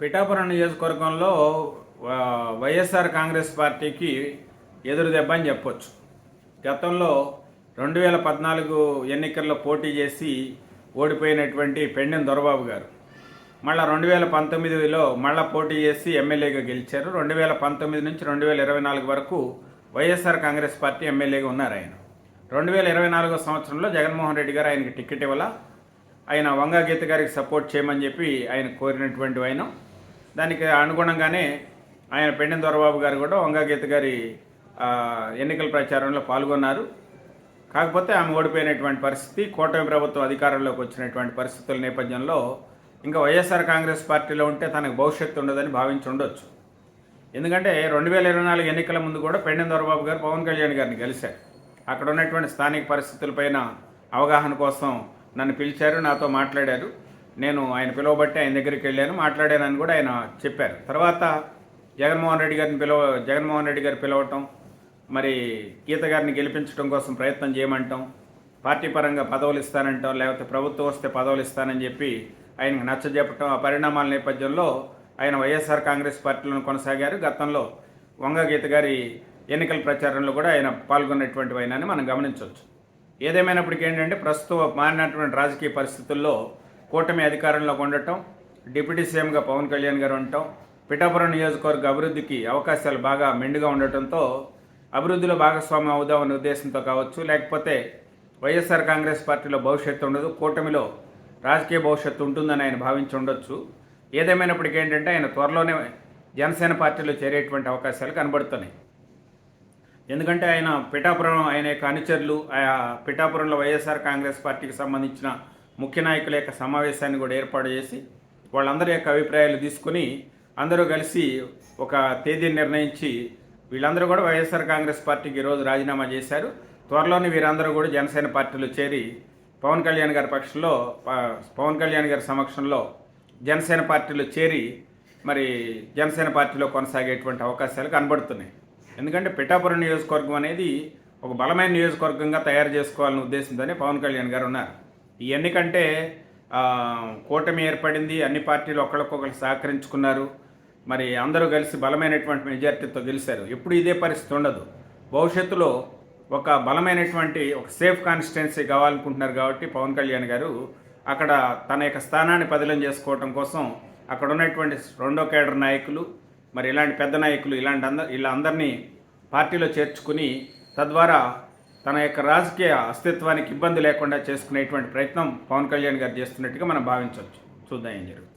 పిఠాపురం నియోజకవర్గంలో వైఎస్ఆర్ కాంగ్రెస్ పార్టీకి ఎదురు దెబ్బ అని చెప్పొచ్చు. గతంలో రెండు వేల పద్నాలుగు ఎన్నికల్లో పోటీ చేసి ఓడిపోయినటువంటి పెండెం దొరబాబు గారు. మళ్ళీ రెండు వేల పంతొమ్మిదిలో మళ్ళీ పోటీ చేసి ఎమ్మెల్యేగా గెలిచారు. రెండు వేల పంతొమ్మిది నుంచి రెండు వేల ఇరవై నాలుగు వరకు వైఎస్ఆర్ కాంగ్రెస్ పార్టీ ఎమ్మెల్యేగా ఉన్నారు ఆయన. రెండు వేల ఇరవై నాలుగో సంవత్సరంలో జగన్మోహన్ రెడ్డి గారు ఆయనకి టికెట్ ఇవ్వాల ఆయన వంగా గీత గారికి సపోర్ట్ చేయమని చెప్పి ఆయన కోరినటువంటి ఆయన. దానికి అనుగుణంగానే ఆయన పెండెం దొరబాబు గారు కూడా వంగా గీత గారి ఎన్నికల ప్రచారంలో పాల్గొన్నారు. కాకపోతే ఆమె ఓడిపోయినటువంటి పరిస్థితి కూటమి ప్రభుత్వం అధికారంలోకి వచ్చినటువంటి పరిస్థితుల నేపథ్యంలో ఇంకా వైఎస్ఆర్ కాంగ్రెస్ పార్టీలో ఉంటే తనకు భవిష్యత్తు ఉండదని భావించి ఉండొచ్చు. ఎందుకంటే రెండు వేల ఇరవై నాలుగు ఎన్నికల ముందు కూడా పెండెం దొరబాబు గారు పవన్ కళ్యాణ్ గారిని కలిశారు అక్కడ ఉన్నటువంటి స్థానిక పరిస్థితులపైన అవగాహన కోసం నన్ను పిలిచారు నాతో మాట్లాడారు. నేను ఆయన పిలువబట్టి ఆయన దగ్గరికి వెళ్ళాను మాట్లాడానని కూడా ఆయన చెప్పారు. తర్వాత జగన్మోహన్ రెడ్డి గారిని పిలవ జగన్మోహన్ రెడ్డి గారు పిలవటం మరి గీత గారిని గెలిపించడం కోసం ప్రయత్నం చేయమంటాం పార్టీ పరంగా పదవులు ఇస్తానంటాం లేకపోతే ప్రభుత్వం వస్తే పదవులు ఇస్తానని చెప్పి ఆయనకు నచ్చజెప్పటం ఆ పరిణామాల నేపథ్యంలో ఆయన వైఎస్ఆర్ కాంగ్రెస్ పార్టీలను కొనసాగారు. గతంలో వంగ గీత గారి ఎన్నికల ప్రచారంలో కూడా ఆయన పాల్గొన్నటువంటి ఆయనని మనం గమనించవచ్చు. ఏదేమైనప్పటికీ ఏంటంటే ప్రస్తుతం మారినటువంటి రాజకీయ పరిస్థితుల్లో కూటమి అధికారంలోకి ఉండటం డిప్యూటీ సీఎంగా పవన్ కళ్యాణ్ గారు ఉండటం పిఠాపురం నియోజకవర్గ అభివృద్ధికి అవకాశాలు బాగా మెండుగా ఉండటంతో అభివృద్ధిలో భాగస్వామ్యం అవుదామనే ఉద్దేశంతో కావచ్చు లేకపోతే వైఎస్ఆర్ కాంగ్రెస్ పార్టీలో భవిష్యత్తు ఉండదు కూటమిలో రాజకీయ భవిష్యత్తు ఉంటుందని ఆయన భావించి ఉండొచ్చు. ఏదేమైనప్పటికీ ఏంటంటే ఆయన త్వరలోనే జనసేన పార్టీలో చేరేటువంటి అవకాశాలు కనబడుతున్నాయి. ఎందుకంటే ఆయన పిఠాపురం ఆయన యొక్క అనుచరులు ఆ పిఠాపురంలో వైఎస్ఆర్ కాంగ్రెస్ పార్టీకి సంబంధించిన ముఖ్య నాయకుల యొక్క సమావేశాన్ని కూడా ఏర్పాటు చేసి వాళ్ళందరి యొక్క అభిప్రాయాలు తీసుకుని అందరూ కలిసి ఒక తేదీని నిర్ణయించి వీళ్ళందరూ కూడా వైఎస్ఆర్ కాంగ్రెస్ పార్టీకి ఈరోజు రాజీనామా చేశారు. త్వరలోనే వీరందరూ కూడా జనసేన పార్టీలో చేరి పవన్ కళ్యాణ్ గారి పక్షంలో పవన్ కళ్యాణ్ గారి సమక్షంలో జనసేన పార్టీలో చేరి మరి జనసేన పార్టీలో కొనసాగేటువంటి అవకాశాలు కనబడుతున్నాయి. ఎందుకంటే పిఠాపురం నియోజకవర్గం అనేది ఒక బలమైన నియోజకవర్గంగా తయారు చేసుకోవాలనే ఉద్దేశంతోనే పవన్ కళ్యాణ్ గారు ఉన్నారు. ఈ ఎన్నికంటే కూటమి ఏర్పడింది అన్ని పార్టీలు ఒకళ్ళకొకళ్ళు సహకరించుకున్నారు. మరి అందరూ కలిసి బలమైనటువంటి మెజార్టీతో గెలిచారు. ఎప్పుడు ఇదే పరిస్థితి ఉండదు. భవిష్యత్తులో ఒక బలమైనటువంటి ఒక సేఫ్ కాన్స్టిట్యున్సీ కావాలనుకుంటున్నారు కాబట్టి పవన్ కళ్యాణ్ గారు అక్కడ తన యొక్క స్థానాన్ని పదిలం చేసుకోవటం కోసం అక్కడ ఉన్నటువంటి రెండో కేడర్ నాయకులు మరి ఇలాంటి పెద్ద నాయకులు ఇలాంటి అందరు ఇలా అందరినీ పార్టీలో చేర్చుకుని తద్వారా తన యొక్క రాజకీయ అస్తిత్వానికి ఇబ్బంది లేకుండా చేసుకునేటువంటి ప్రయత్నం పవన్ కళ్యాణ్ గారు చేస్తున్నట్టుగా మనం భావించవచ్చు. చూద్దాం ఏం జరుగుతుంది.